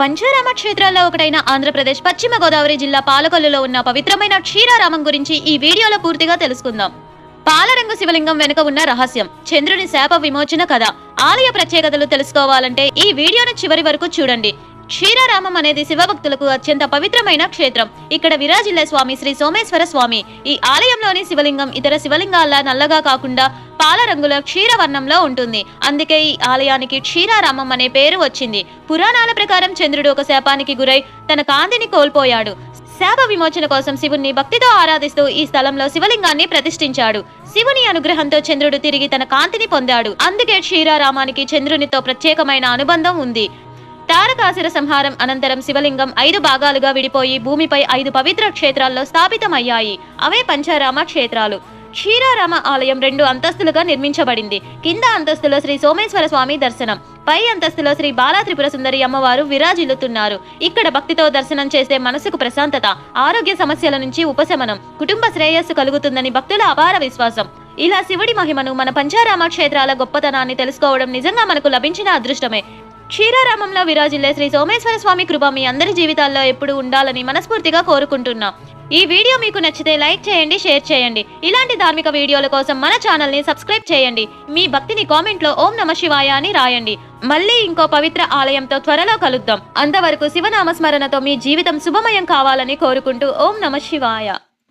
పంచారామ క్షేత్రాల్లో ఒకటైన ఆంధ్రప్రదేశ్ పశ్చిమ గోదావరి జిల్లా పాలకొల్లులో ఉన్న పవిత్రమైన క్షీరారామం గురించి ఈ వీడియోలో పూర్తిగా తెలుసుకుందాం. పాలరంగు శివలింగం వెనుక ఉన్న రహస్యం చంద్రుని శాప విమోచన కథ. ఆలయ ప్రత్యేకతలు తెలుసుకోవాలంటే ఈ వీడియోను చివరి వరకు చూడండి. క్షీరారామం అనేది శివభక్తులకు అత్యంత పవిత్రమైన క్షేత్రం. ఇక్కడ విరాజిల్లే స్వామి శ్రీ సోమేశ్వర స్వామి. ఈ ఆలయంలోని శివలింగం ఇతర శివలింగాల నల్లగా కాకుండా పాలరంగుల క్షీరవర్ణంలో ఉంటుంది. అందుకే ఈ ఆలయానికి క్షీరారామం అనే పేరు వచ్చింది. పురాణాల ప్రకారం చంద్రుడు ఒక శాపానికి గురై తన కాంతిని కోల్పోయాడు. శాప విమోచన కోసం శివుణ్ణి భక్తితో ఆరాధిస్తూ ఈ స్థలంలో శివలింగాన్ని ప్రతిష్ఠించాడు. శివుని అనుగ్రహంతో చంద్రుడు తిరిగి తన కాంతిని పొందాడు. అందుకే క్షీరారామానికి చంద్రునితో ప్రత్యేకమైన అనుబంధం ఉంది. తారకాసుర సంహారం అనంతరం శివలింగం ఐదు భాగాలుగా విడిపోయి భూమిపై ఐదు పవిత్ర క్షేత్రాల్లో స్థాపితమయ్యాయి. అవే పంచారామ క్షేత్రాలు. క్షీరారామ ఆలయం రెండు అంతస్తులుగా నిర్మించబడింది. కింద అంతస్తులో శ్రీ సోమేశ్వర స్వామి దర్శనం. పై అంతస్తులో శ్రీ బాలా త్రిపుర సుందరి అమ్మవారు విరాజిల్లుతున్నారు. ఇక్కడ భక్తితో దర్శనం చేస్తే మనసుకు ప్రశాంతత ఆరోగ్య సమస్యల నుంచి ఉపశమనం కుటుంబ శ్రేయస్సు కలుగుతుందని భక్తుల అపార విశ్వాసం. ఇలా శివుడి మహిమను మన పంచారామ క్షేత్రాల గొప్పతనాన్ని తెలుసుకోవడం నిజంగా మనకు లభించిన అదృష్టమే. క్షీరారామంలో విరాజిల్లే శ్రీ సోమేశ్వర స్వామి కృప మీ అందరి జీవితాల్లో ఎప్పుడు ఉండాలని మనస్ఫూర్తిగా కోరుకుంటున్నాం. ఈ వీడియో మీకు నచ్చితే లైక్ చేయండి షేర్ చేయండి. ఇలాంటి ధార్మిక వీడియోల కోసం మన ఛానల్ని సబ్స్క్రైబ్ చేయండి. మీ భక్తిని కామెంట్లో ఓం నమ శివాయ అని రాయండి. మళ్ళీ ఇంకో పవిత్ర ఆలయంతో త్వరలో కలుద్దాం. అంతవరకు శివనామస్మరణతో మీ జీవితం శుభమయం కావాలని కోరుకుంటూ ఓం నమ శివాయ.